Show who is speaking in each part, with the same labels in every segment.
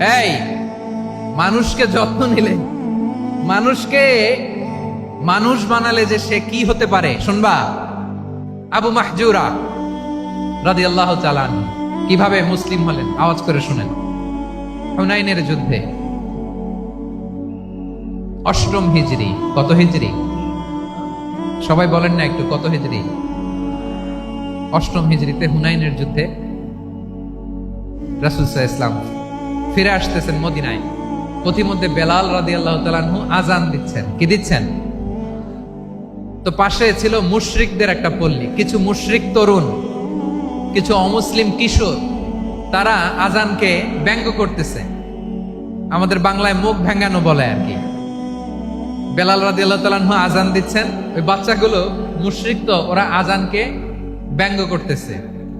Speaker 1: এই, মানুষকে যত্ন নিলে। মানুষকে মানুষ বানালে যে সে কি হতে পারে, শুনবা? আবু মাহজুরা রাদি আল্লাহ চালান কীভাবে মুসলিম হলেন? আওয়াজ করে শুনেন। হুনাইনের যুদ্ধে। অষ্টম হিজরি, কত হিজরি? সবাই বলেন না একটু, কত হিজরি? অষ্টম হিজরিতে হুনাইনের যুদ্ধে রাসুলসাহ ইসলাম ফিরে আসতেছেন মদিনায়। পথিমধ্যে বেলাল রাদি আল্লাহ তালানহু আজান দিচ্ছেন। কি দিচ্ছেন? তো পাশে ছিল মুশরিকদের একটা পল্লী। কিছু মুশরিক তরুণ, কিছু অমুসলিম কিশোর, তারা আজানকে ব্যঙ্গ করতেছে। আমাদের বাংলায় মুখ ভেঙ্গানো বলে আর কি। বেলাল রাদি আল্লাহ তালানহু আজান দিচ্ছেন। ওই বাচ্চাগুলো মুশরিক তো, ওরা আজানকে ব্যঙ্গ করতেছে।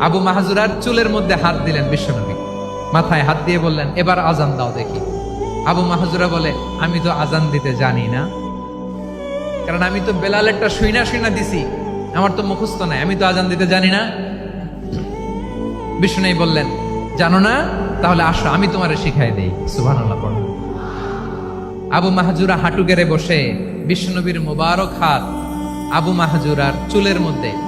Speaker 1: আবু মাহাজুরার চুলের মধ্যে হাত দিলেন বিশ্বনবী। মাথায় হাত দিয়ে বললেন, এবার আজান দাও দেখি। আবু মাহাজুরা বলে, আমি তো আজান দিতে জানি না। কারণ আমি তো বেলালেরটা শুইনা শুইনা দিছি। আমার তো মুখস্থ নাই। আমি তো আজান দিতে জানি না। বিষ্ণু বললেন, জানো না? তাহলে আসো, আমি তোমারে শিখাই দেই। সুবাহ পড়ো। আবু মাহাজুরা হাঁটু গেড়ে বসে। বিশ্বনবীর মোবারক হাত আবু মাহাজুরার চুলের মধ্যে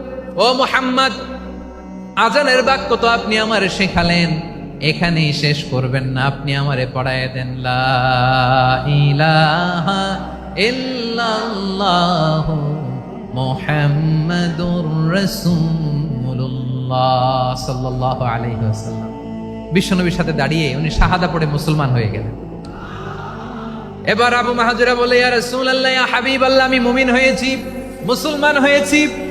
Speaker 1: ও মোহাম্মদ, আজানের বাক্য তো আপনি আমারে শেখালেন। এখানেই শেষ করবেন না, আপনি আমারে পড়ায় দেন। মুহাম্মাদুর রাসূলুল্লাহ সাল্লাল্লাহু আলাইহি ওয়াসাল্লাম। বিশ্বনবীর সাথে দাঁড়িয়ে উনি শাহাদা পড়ে মুসলমান হয়ে গেলেন। এবার আবু মাহাজুরা বলে, ইয়া রাসূলুল্লাহ, ইয়া হাবিবাল্লাহ, আমি মুমিন হয়েছি, মুসলমান হয়েছি।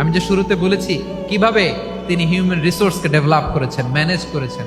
Speaker 1: আমি যে শুরুতে বলেছি কীভাবে তিনি হিউম্যান রিসোর্সকে ডেভেলপ করেছেন ম্যানেজ করেছেন।